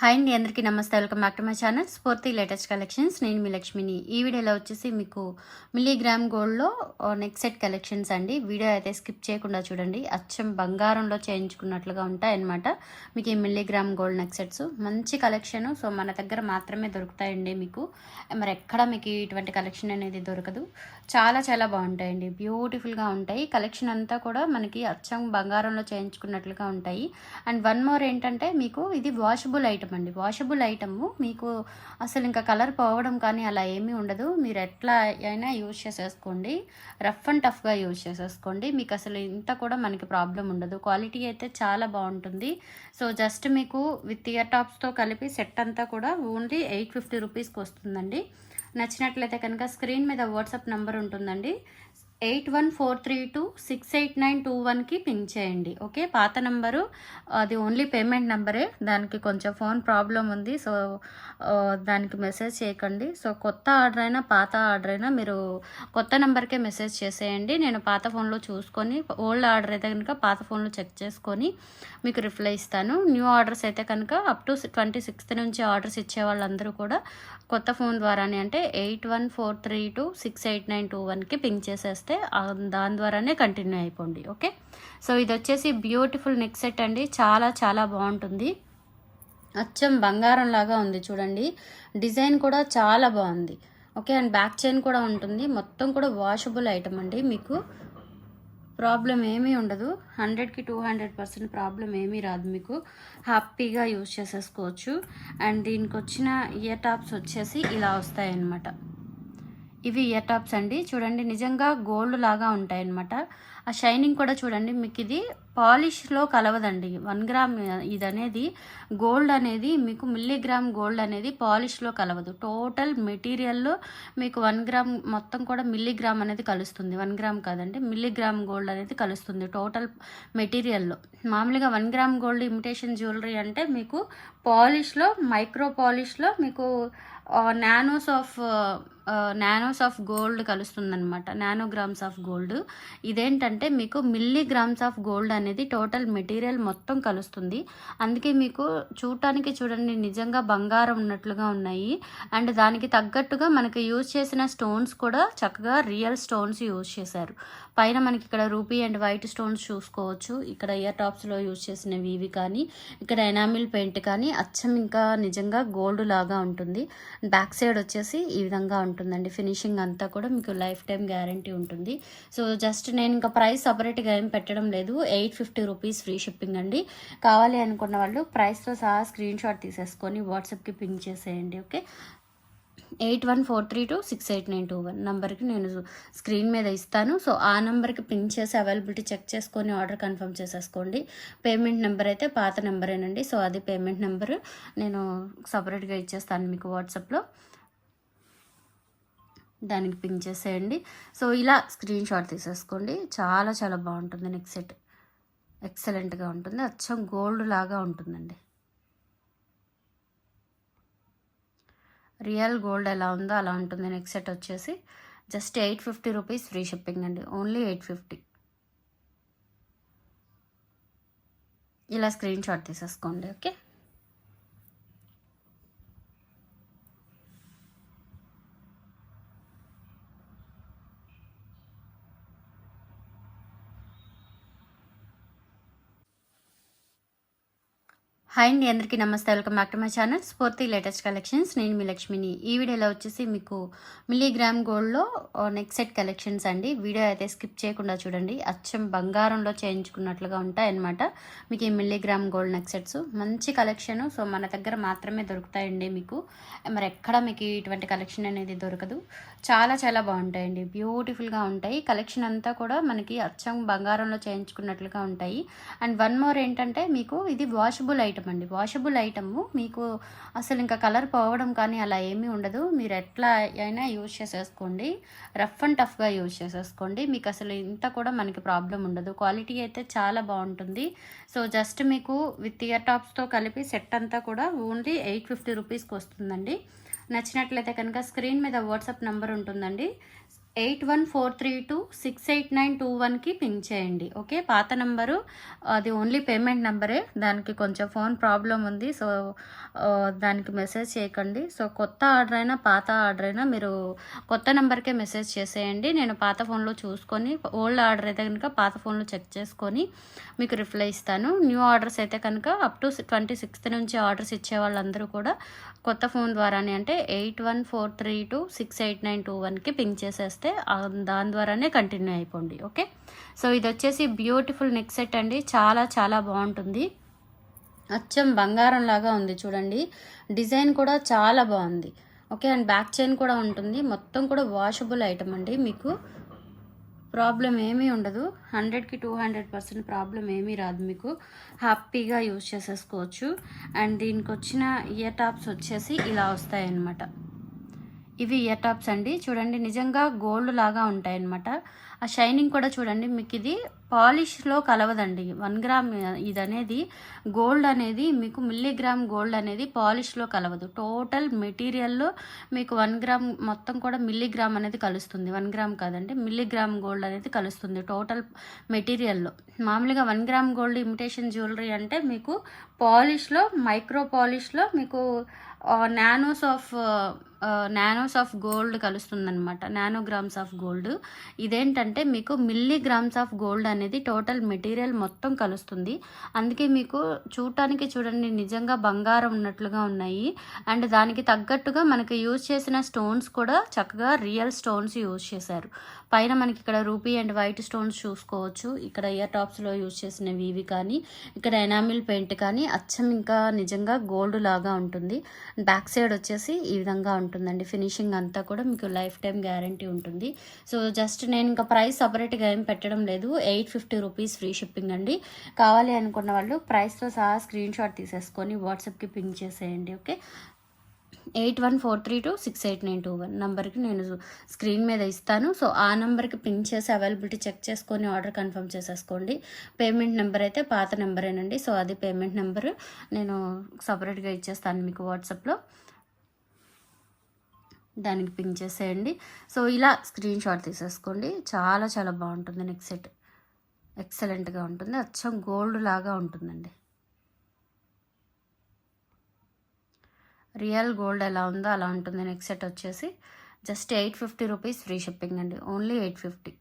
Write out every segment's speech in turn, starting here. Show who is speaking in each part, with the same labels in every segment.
Speaker 1: Hi అండి అందరికీ నమస్తే. Welcome back to my channel Spoorthi latest collections. నేను మీ లక్ష్మిని. ఈ వీడియోలో వచ్చేసి మీకు మిల్లీగ్రామ్ గోల్డ్లో నెక్ సెట్ కలెక్షన్స్ అండి. వీడియో అయితే స్కిప్ చేయకుండా చూడండి. అచ్చం బంగారంలో చేయించుకున్నట్లుగా ఉంటాయన్నమాట. మీకు ఈ మిల్లీగ్రామ్ గోల్డ్ నెక్ సెట్స్ మంచి కలెక్షన్. సో మన దగ్గర మాత్రమే దొరుకుతాయండి మీకు. మరి ఎక్కడ మీకు ఇటువంటి కలెక్షన్ అనేది దొరకదు. చాలా చాలా బాగుంటాయండి. బ్యూటిఫుల్గా ఉంటాయి. కలెక్షన్ అంతా కూడా మనకి అచ్చం బంగారంలో చేయించుకున్నట్లుగా ఉంటాయి. అండ్ వన్ మోర్ ఏంటంటే మీకు ఇది వాషబుల్ ఐటమ్ అండి వాషబుల్ ఐటము మీకు అసలు ఇంకా కలర్ పోవడం కానీ అలా ఏమీ ఉండదు. మీరు ఎట్లా అయినా యూజ్ చేసేసుకోండి. రఫ్ అండ్ టఫ్గా యూజ్ చేసేసుకోండి. మీకు అసలు ఇంత కూడా మనకి ప్రాబ్లం ఉండదు. క్వాలిటీ అయితే చాలా బాగుంటుంది. సో జస్ట్ మీకు విత్ ఇయర్ టాప్స్తో కలిపి సెట్ అంతా కూడా ఓన్లీ ఎయిట్ ఫిఫ్టీ రూపీస్కి వస్తుందండి. నచ్చినట్లయితే కనుక స్క్రీన్ మీద వాట్సాప్ నెంబర్ ఉంటుందండి. Eight one four three two six eight nine two వన్కి పింక్ చేయండి. ఓకే? పాత నెంబరు అది ఓన్లీ పేమెంట్ నెంబరే. దానికి కొంచెం ఫోన్ ప్రాబ్లం ఉంది సో దానికి మెసేజ్ చేయకండి. సో కొత్త ఆర్డర్ అయినా పాత ఆర్డర్ అయినా మీరు కొత్త నెంబర్కే మెసేజ్ చేసేయండి. నేను పాత ఫోన్లో చూసుకొని ఓల్డ్ ఆర్డర్ అయితే కనుక పాత ఫోన్లో చెక్ చేసుకొని మీకు రిప్లై ఇస్తాను. న్యూ ఆర్డర్స్ అయితే కనుక అప్ టు ట్వంటీ సిక్స్త్ నుంచి ఆర్డర్స్ ఇచ్చే వాళ్ళందరూ కూడా కొత్త ఫోన్ ద్వారానే అంటే eight one four three two six eight nine two వన్కి పింక్ చేసేస్తే దాని ద్వారానే కంటిన్యూ అయిపోండి ఓకే? సో ఇది వచ్చేసి బ్యూటిఫుల్ నెక్ సెట్ అండి. చాలా చాలా బాగుంటుంది. అచ్చం బంగారం లాగా ఉంది చూడండి. డిజైన్ కూడా చాలా బాగుంది ఓకే? అండ్ బ్యాక్ చైన్ కూడా ఉంటుంది. మొత్తం కూడా వాషబుల్ ఐటమ్ అండి మీకు. ప్రాబ్లం ఏమీ ఉండదు. హండ్రెడ్కి టూ హండ్రెడ్ పర్సెంట్ ప్రాబ్లం ఏమీ రాదు మీకు. హ్యాపీగా యూజ్ చేసేసుకోవచ్చు. అండ్ దీనికి వచ్చిన ఇయర్ టాప్స్ వచ్చేసి ఇలా వస్తాయన్నమాట. ఇవి ఇయర్ టాప్స్ అండి. చూడండి నిజంగా గోల్డ్ లాగా ఉంటాయి అన్నమాట ఆ షైనింగ్ కూడా చూడండి మీకు ఇది పాలిష్లో కలవదండి. వన్ గ్రామ్ ఇది అనేది గోల్డ్ అనేది మీకు మిల్లీగ్రామ్ గోల్డ్ అనేది పాలిష్లో కలవదు. టోటల్ మెటీరియల్లో మీకు వన్ గ్రామ్ మొత్తం కూడా మిల్లీగ్రామ్ అనేది కలుస్తుంది. వన్ గ్రామ్ కాదండి మిల్లీగ్రామ్ గోల్డ్ అనేది కలుస్తుంది టోటల్ మెటీరియల్లో. మామూలుగా one gram gold imitation jewellery అంటే మీకు పాలిష్లో మైక్రో పాలిష్లో మీకు nanos of nanos of gold కలుస్తుందన్నమాట. Nanograms of gold. ఇదేంటంటే మీకు మిల్లీగ్రామ్స్ ఆఫ్ గోల్డ్ అనేది టోటల్ మెటీరియల్ మొత్తం కలుస్తుంది. అందుకే మీకు చూడటానికి చూడండి నిజంగా బంగారం ఉన్నట్లుగా ఉన్నాయి. అండ్ దానికి తగ్గట్టుగా మనకి యూజ్ చేసిన స్టోన్స్ కూడా చక్కగా రియల్ స్టోన్స్ యూజ్ చేశారు. పైన మనకి ఇక్కడ రూపీ అండ్ వైట్ స్టోన్స్ చూసుకోవచ్చు. ఇక్కడ ఇయర్ టాప్స్లో యూజ్ చేసినవి ఇవి కానీ ఇక్కడ ఎనామిల్ పెయింట్ కానీ అచ్చం ఇంకా నిజంగా గోల్డ్ లాగా ఉంటుంది. బ్యాక్ సైడ్ వచ్చేసి ఈ విధంగా ఉంటుందండి. ఫినిషింగ్ అంతా కూడా మీకు లైఫ్ టైం గ్యారంటీ ఉంటుంది. సో జస్ట్ నేను ఇంకా ప్రైస్ సపరేట్గా ఏం పెట్టడం లేదు. Eight fifty rupees free shipping అండి. కావాలి అనుకున్న వాళ్ళు ప్రైస్తో సహా స్క్రీన్ షాట్ తీసేసుకొని వాట్సాప్కి పింక్ చేసేయండి okay? Eight one four three two six eight nine two one. నెంబర్కి నేను స్క్రీన్ మీద ఇస్తాను. సో ఆ నెంబర్కి పిన్ చేసి అవైలబిలిటీ చెక్ చేసుకొని ఆర్డర్ కన్ఫర్మ్ చేసేసుకోండి. పేమెంట్ నెంబర్ అయితే పాత నెంబరేనండి. సో అది పేమెంట్ నెంబర్ నేను సపరేట్గా ఇచ్చేస్తాను మీకు వాట్సాప్లో దానికి పింక్ చేసేయండి. సో ఇలా స్క్రీన్ షాట్ తీసేసుకోండి. చాలా చాలా బాగుంటుంది నెక్స్ట్ సెట్ ఎక్సలెంట్గా ఉంటుంది. అచ్చం గోల్డ్ లాగా ఉంటుందండి. రియల్ గోల్డ్ ఎలా ఉందో అలా ఉంటుంది. నెక్స్ట్ సెట్ వచ్చేసి just eight fifty rupees free shipping అండి. Only eight fifty. ఇలా స్క్రీన్ షాట్ తీసేసుకోండి. ఓకే? హాయ్ అండి అందరికీ నమస్తే. Welcome back to my channel Spoorthi latest collections నేను మీ లక్ష్మిని. ఈ వీడియోలో వచ్చేసి మీకు మిల్లీగ్రామ్ గోల్డ్లో నెక్ సెట్ కలెక్షన్స్ అండి. వీడియో అయితే స్కిప్ చేయకుండా చూడండి. అచ్చం బంగారంలో చేయించుకున్నట్లుగా ఉంటాయన్నమాట. మీకు ఈ మిల్లీగ్రామ్ గోల్డ్ నెక్ సెట్స్ మంచి కలెక్షన్ సో మన దగ్గర మాత్రమే దొరుకుతాయండి మీకు. మరి ఎక్కడ మీకు ఇటువంటి కలెక్షన్ అనేది దొరకదు. చాలా చాలా బాగుంటాయండి. బ్యూటిఫుల్గా ఉంటాయి. కలెక్షన్ అంతా కూడా మనకి అచ్చం బంగారంలో చేయించుకున్నట్లుగా ఉంటాయి. అండ్ వన్ మోర్ ఏంటంటే మీకు ఇది వాషబుల్ ఐటమ్ అండి వాషబుల్ ఐటమ్ మీకు అసలు ఇంకా కలర్ పోవడం కానీ అలా ఏమీ ఉండదు. మీరు ఎట్లా అయినా యూజ్ చేసేసుకోండి. రఫ్ అండ్ టఫ్గా యూజ్ చేసేసుకోండి. మీకు అసలు ఇంత కూడా మనకి ప్రాబ్లం ఉండదు. క్వాలిటీ అయితే చాలా బాగుంటుంది. సో జస్ట్ మీకు విత్ ఇయర్ టాప్స్తో కలిపి సెట్ అంతా కూడా ఓన్లీ ఎయిట్ ఫిఫ్టీ రూపీస్కి వస్తుందండి. నచ్చినట్లయితే కనుక స్క్రీన్ మీద వాట్సాప్ నెంబర్ ఉంటుందండి. Eight one four three two six eight nine two వన్కి పింక్ చేయండి ఓకే? పాత నెంబరు అది ఓన్లీ పేమెంట్ నెంబరే దానికి కొంచెం ఫోన్ ప్రాబ్లం ఉంది సో దానికి మెసేజ్ చేయకండి. సో కొత్త ఆర్డర్ అయినా పాత ఆర్డర్ అయినా మీరు కొత్త నెంబర్కే మెసేజ్ చేసేయండి. నేను పాత ఫోన్లో చూసుకొని ఓల్డ్ ఆర్డర్ అయితే కనుక పాత ఫోన్లో చెక్ చేసుకొని మీకు రిప్లై ఇస్తాను. న్యూ ఆర్డర్స్ అయితే కనుక అప్ టు ట్వంటీ సిక్స్త్ నుంచి ఆర్డర్స్ ఇచ్చే వాళ్ళందరూ కూడా కొత్త ఫోన్ ద్వారానే అంటే eight one four three two six eight nine two వన్కి పింక్ చేసేస్తాను వస్తే దాని ద్వారానే కంటిన్యూ అయిపోండి ఓకే? సో ఇది వచ్చేసి బ్యూటిఫుల్ నెక్ సెట్ అండి. చాలా చాలా బాగుంటుంది. అచ్చం బంగారం లాగా ఉంది చూడండి. డిజైన్ కూడా చాలా బాగుంది ఓకే? అండ్ బ్యాక్ చైన్ కూడా ఉంటుంది. మొత్తం కూడా వాషబుల్ ఐటమ్ అండి. మీకు ప్రాబ్లం ఏమీ ఉండదు. హండ్రెడ్కి టూ హండ్రెడ్ పర్సెంట్ ప్రాబ్లం ఏమీ రాదు మీకు. హ్యాపీగా యూజ్ చేసేసుకోవచ్చు. అండ్ దీనికి వచ్చిన ఇయర్ టాప్స్ వచ్చేసి ఇలా వస్తాయన్నమాట. ఇవి ఇయర్ టాప్స్ అండి. చూడండి నిజంగా గోల్డ్ లాగా ఉంటాయన్నమాట. ఆ షైనింగ్ కూడా చూడండి మీకు ఇది పాలిష్లో కలవదండి. వన్ గ్రామ్ ఇది అనేది గోల్డ్ అనేది మీకు మిల్లీగ్రామ్ గోల్డ్ అనేది పాలిష్లో కలవదు. టోటల్ మెటీరియల్లో మీకు వన్ గ్రామ్ మొత్తం కూడా మిల్లీగ్రామ్ అనేది కలుస్తుంది. వన్ గ్రామ్ కాదండి మిల్లీగ్రామ్ గోల్డ్ అనేది కలుస్తుంది టోటల్ మెటీరియల్లో మామూలుగా one gram gold imitation jewellery అంటే మీకు పాలిష్లో మైక్రో పాలిష్లో మీకు nanos of nanos of gold కలుస్తుందనమాట nanograms of gold. ఇదేంటంటే మీకు మిల్లీ గ్రామ్స్ ఆఫ్ గోల్డ్ అనేది టోటల్ మెటీరియల్ మొత్తం కలుస్తుంది. అందుకే మీకు చూడటానికి చూడండి నిజంగా బంగారం ఉన్నట్లుగా ఉన్నాయి. అండ్ దానికి తగ్గట్టుగా మనకి యూజ్ చేసిన స్టోన్స్ కూడా చక్కగా రియల్ స్టోన్స్ యూజ్ చేశారు. పైన మనకి ఇక్కడ రూపీ అండ్ వైట్ స్టోన్స్ చూసుకోవచ్చు. ఇక్కడ ఇయర్ టాప్స్లో యూజ్ చేసినవి ఇవి కానీ ఇక్కడ ఎనామిల్ పెయింట్ కానీ అచ్చం ఇంకా నిజంగా గోల్డ్ లాగా ఉంటుంది. బ్యాక్ సైడ్ వచ్చేసి ఈ విధంగా ఉంటుందండి. ఫినిషింగ్ అంతా కూడా మీకు లైఫ్ టైం గ్యారంటీ ఉంటుంది. సో జస్ట్ నేను ఇంకా ప్రైస్ సపరేట్గా ఏం పెట్టడం లేదు. Eight fifty rupees free shipping అండి. కావాలి అనుకున్న వాళ్ళు ప్రైస్తో సహా స్క్రీన్ షాట్ తీసేసుకొని వాట్సాప్కి పింక్ చేసేయండి okay? Eight one four three two six eight nine two one నెంబర్కి నేను స్క్రీన్ మీద ఇస్తాను. సో ఆ నెంబర్కి పింక్ చేసి అవైలబిలిటీ చెక్ చేసుకొని ఆర్డర్ కన్ఫర్మ్ చేసేసుకోండి. పేమెంట్ నెంబర్ అయితే పాత నెంబరేనండి. సో అది పేమెంట్ నెంబర్ నేను సపరేట్గా ఇచ్చేస్తాను మీకు వాట్సాప్లో. దానికి పింక్ చేసేయండి. సో ఇలా స్క్రీన్ షాట్ తీసేసుకోండి. చాలా చాలా బాగుంటుంది నెక్స్ సెట్ ఎక్సలెంట్గా ఉంటుంది. అచ్చం గోల్డ్ లాగా ఉంటుందండి. రియల్ గోల్డ్ ఎలా ఉందో అలా ఉంటుంది నెక్స్ట్ సెట్ వచ్చేసి. Just eight fifty rupees free shipping అండి. ఓన్లీ ఎయిట్ ఫిఫ్టీ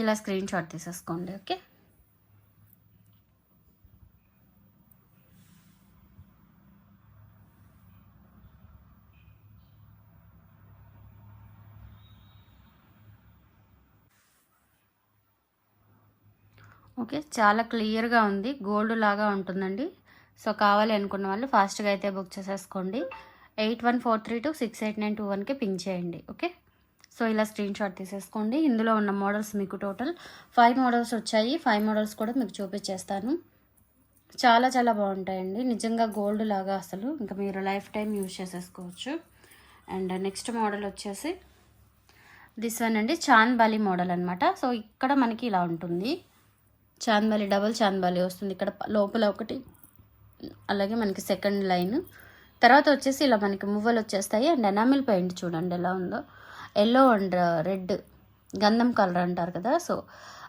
Speaker 1: ఇలా స్క్రీన్ షాట్ తీసేసుకోండి ఓకే ఓకే చాలా క్లియర్గా ఉంది. గోల్డ్ లాగా ఉంటుందండి. సో కావాలి అనుకున్న వాళ్ళు ఫాస్ట్గా అయితే బుక్ చేసేసుకోండి. Eight one four three two six eight nine two వన్కి పింక్ చేయండి. ఓకే? సో ఇలా స్క్రీన్ షాట్ తీసేసుకోండి. ఇందులో ఉన్న మోడల్స్ మీకు టోటల్ ఫైవ్ మోడల్స్ వచ్చాయి. ఫైవ్ మోడల్స్ కూడా మీకు చూపించేస్తాను. చాలా చాలా బాగుంటాయండి. నిజంగా గోల్డ్ లాగా అసలు. ఇంకా మీరు లైఫ్ టైం యూజ్ చేసేసుకోవచ్చు. అండ్ నెక్స్ట్ మోడల్ వచ్చేసి దిస్ వన్ అండి చాంద్బాలి మోడల్ అనమాట సో ఇక్కడ మనకి ఇలా ఉంటుంది. చాంద్బాలి డబల్ చాంద్బాలి వస్తుంది. ఇక్కడ లోపల ఒకటి అలాగే మనకి సెకండ్ లైన్. తర్వాత వచ్చేసి ఇలా మనకి మువ్వలు వచ్చేస్తాయి. అండ్ ఎనామిల్ పెయింట్ చూడండి ఎలా ఉందో. ఎల్లో అండ్ రెడ్ గంధం కలర్ అంటారు కదా. సో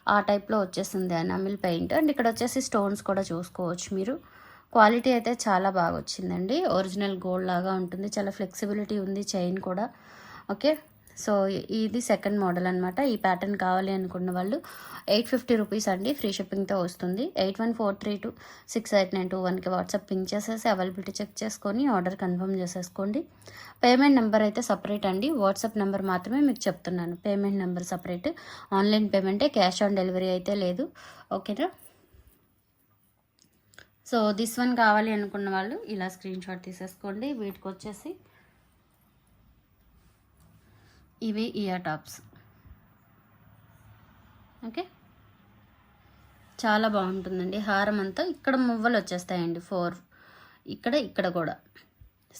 Speaker 1: ఆ టైప్లో వచ్చేసింది ఎనామిల్ పెయింట్. అండ్ ఇక్కడ వచ్చేసి స్టోన్స్ కూడా చూసుకోవచ్చు మీరు. క్వాలిటీ అయితే చాలా బాగా వచ్చిందండి. ఒరిజినల్ గోల్డ్ లాగా ఉంటుంది. చాలా ఫ్లెక్సిబిలిటీ ఉంది చైన్ కూడా. ఓకే? సో ఇది సెకండ్ మోడల్ అనమాట ఈ ప్యాటర్న్ కావాలి అనుకున్న వాళ్ళు ఎయిట్ ఫిఫ్టీ రూపీస్ అండి ఫ్రీ షిప్పింగ్తో వస్తుంది. Eight one four three two six eight nine two వన్కి వాట్సాప్ పింక్ చేసేసి అవైలబిలిటీ చెక్ చేసుకొని ఆర్డర్ కన్ఫర్మ్ చేసేసుకోండి. పేమెంట్ నెంబర్ అయితే సపరేట్ అండి. వాట్సాప్ నెంబర్ మాత్రమే మీకు చెప్తున్నాను. పేమెంట్ నెంబర్ సపరేట్ ఆన్లైన్ పేమెంటే క్యాష్ ఆన్ డెలివరీ అయితే లేదు. ఓకేనా? సో దిస్ వన్ కావాలి అనుకున్న వాళ్ళు ఇలా స్క్రీన్ షాట్ తీసేసుకోండి. వీటికి వచ్చేసి ఇవి ఇయర్ టాప్స్. ఓకే? చాలా బాగుంటుందండి. హారం అంతా ఇక్కడ మువ్వలు వచ్చేస్తాయండి. ఫోర్ ఇక్కడ ఇక్కడ కూడా.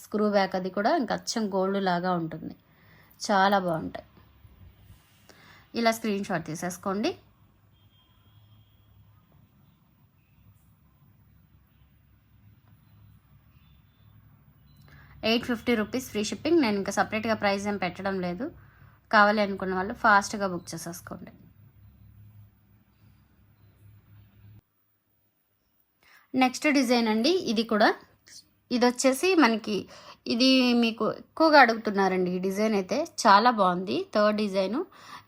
Speaker 1: స్క్రూ బ్యాక్ అది కూడా ఇంకా అచ్చం గోల్డ్ లాగా ఉంటుంది. చాలా బాగుంటాయి. ఇలా స్క్రీన్ షాట్ తీసేసుకోండి. Eight fifty rupees free shipping. నేను ఇంకా సపరేట్గా ప్రైస్ ఏం పెట్టడం లేదు. కావాలి అనుకున్న వాళ్ళు ఫాస్ట్గా బుక్ చేసేసుకోండి. నెక్స్ట్ డిజైన్ అండి. ఇది కూడా ఇది వచ్చేసి మనకి ఇది మీకు ఎక్కువగా అడుగుతున్నారండి. ఈ డిజైన్ అయితే చాలా బాగుంది. Third design.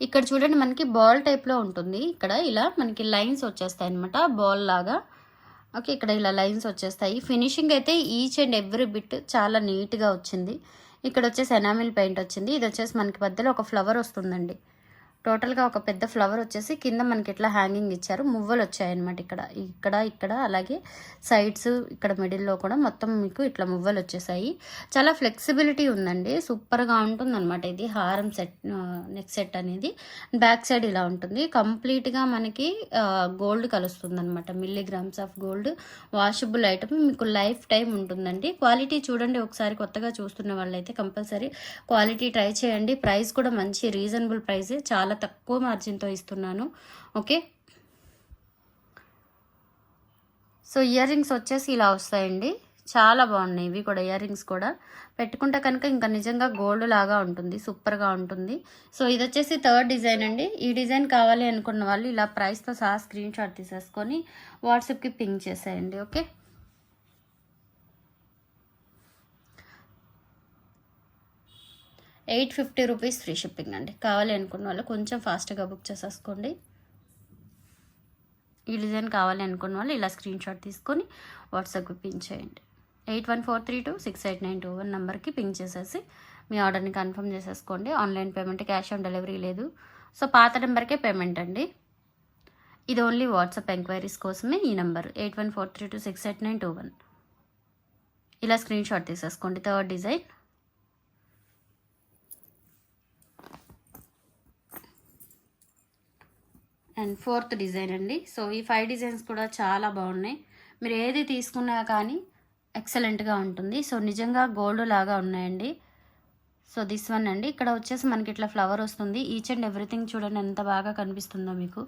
Speaker 1: ఇక్కడ చూడండి మనకి బాల్ టైప్లో ఉంటుంది. ఇక్కడ ఇలా మనకి లైన్స్ వచ్చేస్తాయి అనమాట బాల్ లాగా. ఓకే ఇక్కడ ఇలా లైన్స్ వచ్చేస్తాయి. ఫినిషింగ్ అయితే ఈచ్ అండ్ ఎవ్రీ బిట్ చాలా నీట్గా వచ్చింది. ఇక్కడ వచ్చేసి ఎనామిల్ పెయింట్ వచ్చింది. ఇది వచ్చేసి మనకి మధ్యలో ఒక ఫ్లవర్ వస్తుందండి. టోటల్గా ఒక పెద్ద ఫ్లవర్ వచ్చేసి కింద మనకి ఇట్లా హ్యాంగింగ్ ఇచ్చారు. మువ్వలు వచ్చాయన్నమాట ఇక్కడ. ఇక్కడ ఇక్కడ అలాగే సైడ్స్ ఇక్కడ మిడిల్లో కూడా మొత్తం మీకు ఇట్లా మువ్వలు వచ్చేసాయి చాలా ఫ్లెక్సిబిలిటీ ఉందండి. సూపర్గా ఉంటుందన్నమాట ఇది. హారం సెట్ నెక్ సెట్ అనేది. బ్యాక్ సైడ్ ఇలా ఉంటుంది. కంప్లీట్గా మనకి గోల్డ్ కలుస్తుంది అనమాట milligrams of gold washable item. మీకు లైఫ్ టైం ఉంటుందండి. క్వాలిటీ చూడండి. ఒకసారి కొత్తగా చూస్తున్న వాళ్ళైతే కంపల్సరీ క్వాలిటీ ట్రై చేయండి. ప్రైస్ కూడా మంచి రీజనబుల్ ప్రైస్. చాలా తక్కువ మార్జిన్తో ఇస్తున్నాను. ఓకే? సో ఇయర్ రింగ్స్ వచ్చేసి ఇలా వస్తాయండి. చాలా బాగున్నాయి. ఇవి కూడా ఇయర్ రింగ్స్ కూడా. పెట్టుకుంటే కనుక ఇంకా నిజంగా గోల్డ్ లాగా ఉంటుంది. సూపర్గా ఉంటుంది. సో ఇది వచ్చేసి థర్డ్ డిజైన్ అండి. ఈ డిజైన్ కావాలి అనుకున్న వాళ్ళు ఇలా ప్రైస్తో సహా స్క్రీన్ షాట్ తీసేసుకొని వాట్సాప్కి పింక్ చేసేయండి. Okay? Eight fifty rupees free shipping అండి. కావాలి అనుకున్న వాళ్ళు కొంచెం ఫాస్ట్గా బుక్ చేసేసుకోండి. ఈ డిజైన్ కావాలి అనుకున్న వాళ్ళు ఇలా స్క్రీన్ షాట్ తీసుకొని వాట్సాప్కి పింక్ చేయండి. Eight one four three two six eight nine two one నెంబర్కి పింక్ చేసేసి మీ ఆర్డర్ని కన్ఫర్మ్ చేసేసుకోండి. Online payment cash on delivery లేదు. సో పాత నెంబర్కే పేమెంట్ అండి. ఇది ఓన్లీ వాట్సాప్ ఎంక్వైరీస్ కోసమే ఈ number. Eight one four three two six eight nine two one. ఇలా స్క్రీన్ షాట్ తీసేసుకోండి. Third design. And fourth design అండి. సో ఈ ఫైవ్ డిజైన్స్ కూడా చాలా బాగున్నాయి. మీరు ఏది తీసుకున్నా కానీ ఎక్సలెంట్గా ఉంటుంది. సో నిజంగా గోల్డ్ లాగా ఉన్నాయండి. సో దిస్ వన్ అండి. ఇక్కడ వచ్చేసి మనకి ఇట్లా ఫ్లవర్ వస్తుంది. ఈచ్ అండ్ ఎవ్రీథింగ్ చూడండి ఎంత బాగా కనిపిస్తుందో మీకు.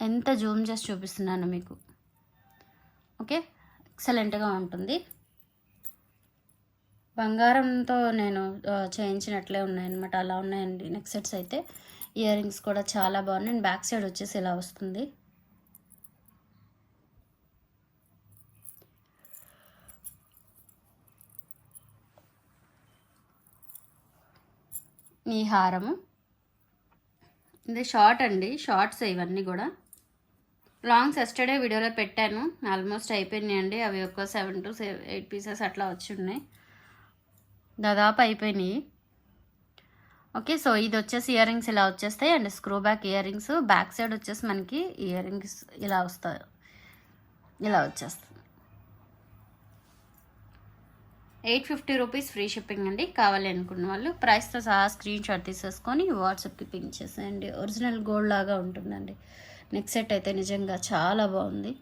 Speaker 1: ఎంత జూమ్ చేసి చూపిస్తున్నాను మీకు. ఓకే ఎక్సలెంట్గా ఉంటుంది. బంగారంతో నేను చేయించినట్లే ఉన్నాయన్నమాట. అలా ఉన్నాయండి. నెక్ సెట్స్ అయితే. ఇయర్ రింగ్స్ కూడా చాలా బాగున్నాయి. అండ్ బ్యాక్ సైడ్ వచ్చేసి ఇలా వస్తుంది. ఈ హారము. ఇది షార్ట్ అండి. షార్ట్స్ ఇవన్నీ కూడా. లాంగ్స్ ఎస్టర్డే వీడియోలో పెట్టాను. ఆల్మోస్ట్ అయిపోయినాయండి. అండి అవి ఒక సెవెన్ టు ఎయిట్ పీసెస్ అట్లా వచ్చి ఉన్నాయి. దాదాపు అయిపోయినాయి. ఓకే సో ఇది వచ్చేసి ఇయర్ రింగ్స్ ఇలా వచ్చేస్తాయి. And screw back earrings back side వచ్చేసి మనకి ఇయర్ రింగ్స్ ఇలా వస్తాయి. ఇలా వచ్చేస్తుంది. Eight fifty rupees free shipping అండి. కావాలి అనుకున్న వాళ్ళు ప్రైస్తో సహా స్క్రీన్ షాట్ తీసేసుకొని వాట్సాప్కి పింక్ చేసేయండి. ఒరిజినల్ గోల్డ్ లాగా ఉంటుందండి. నెక్ సెట్ అయితే నిజంగా చాలా బాగుంది.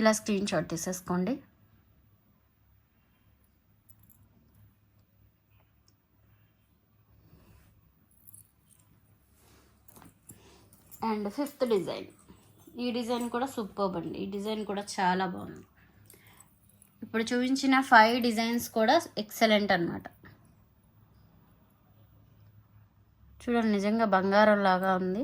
Speaker 1: ఇలా స్క్రీన్ షాట్ తీసేసుకోండి. And fifth design. ఈ డిజైన్ కూడా సూపర్ అండి. ఈ డిజైన్ కూడా చాలా బాగుంది. ఇప్పుడు చూపించిన ఫైవ్ డిజైన్స్ కూడా ఎక్సలెంట్ అనమాట చూడండి నిజంగా బంగారం లాగా ఉంది.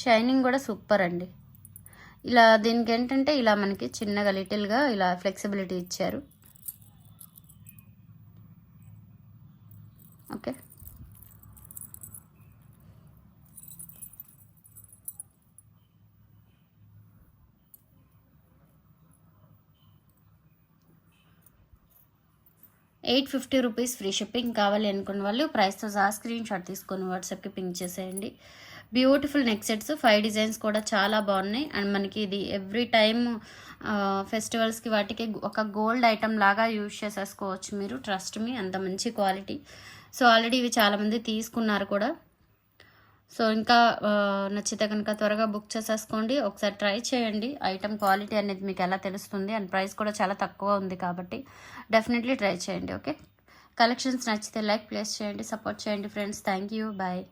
Speaker 1: షైనింగ్ కూడా సూపర్ అండి. ఇలా దీనికి ఏంటంటే ఇలా మనకి చిన్నగా లిటిల్గా ఇలా ఫ్లెక్సిబిలిటీ ఇచ్చారు. Okay. Eight fifty rupees free shipping కావాలి అనుకున్న వాళ్ళు ప్రైస్తో సహా స్క్రీన్ షాట్ తీసుకొని వాట్సాప్కి పింక్ చేసేయండి. Beautiful neck sets five designs కూడా చాలా బాగున్నాయి. అండ్ మనకి ఇది ఎవ్రీ టైమ్ ఫెస్టివల్స్కి వాటికి ఒక గోల్డ్ ఐటమ్ లాగా యూజ్ చేసేసుకోవచ్చు మీరు. ట్రస్ట్ మీ అంత మంచి క్వాలిటీ సో ఆల్రెడీ ఇవి చాలామంది తీసుకున్నారు కూడా. సో ఇంకా నచ్చితే కనుక త్వరగా బుక్ చేసేసుకోండి. ఒకసారి ట్రై చేయండి. ఐటమ్ క్వాలిటీ అనేది మీకు ఎలా తెలుస్తుంది? అండ్ ప్రైస్ కూడా చాలా తక్కువ ఉంది కాబట్టి డెఫినెట్లీ ట్రై చేయండి ఓకే? కలెక్షన్స్ నచ్చితే లైక్ ప్లేస్ చేయండి సపోర్ట్ చేయండి ఫ్రెండ్స్. Thank you. బాయ్.